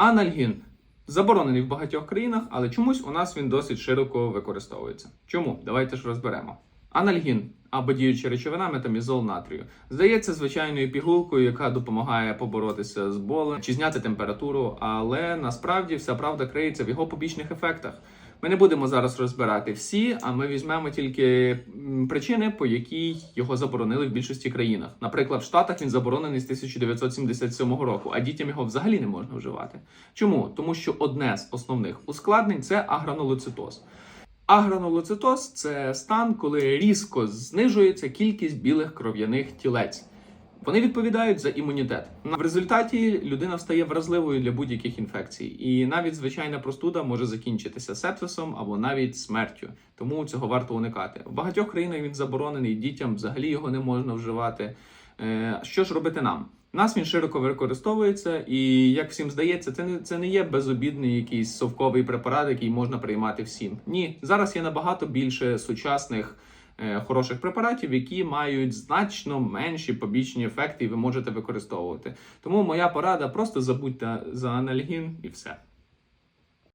Анальгін заборонений в багатьох країнах, але чомусь у нас він досить широко використовується. Чому? Давайте ж розберемо. Анальгін або діюча речовина метамізол натрію здається звичайною пігулкою, яка допомагає поборотися з болем чи зняти температуру, але насправді вся правда криється в його побічних ефектах. Ми не будемо зараз розбирати всі, а ми візьмемо тільки причини, по якій його заборонили в більшості країнах. Наприклад, в Штатах він заборонений з 1977 року, а дітям його взагалі не можна вживати. Чому? Тому що одне з основних ускладнень це агранулоцитоз. Агранулоцитоз це стан, коли різко знижується кількість білих кров'яних тілець. Вони відповідають за імунітет. В результаті людина стає вразливою для будь-яких інфекцій, і навіть звичайна простуда може закінчитися сепсисом або навіть смертю. Тому цього варто уникати. В багатьох країнах він заборонений дітям, взагалі його не можна вживати. Е, Що ж робити нам? Нас він широко використовується, і як всім здається, це не це не є безобідний якийсь совковий препарат, який можна приймати всім. Ні, зараз є набагато більше сучасних хороших препаратів, які мають значно менші побічні ефекти, і ви можете використовувати. Тому моя порада: просто забудьте за анальгін і все.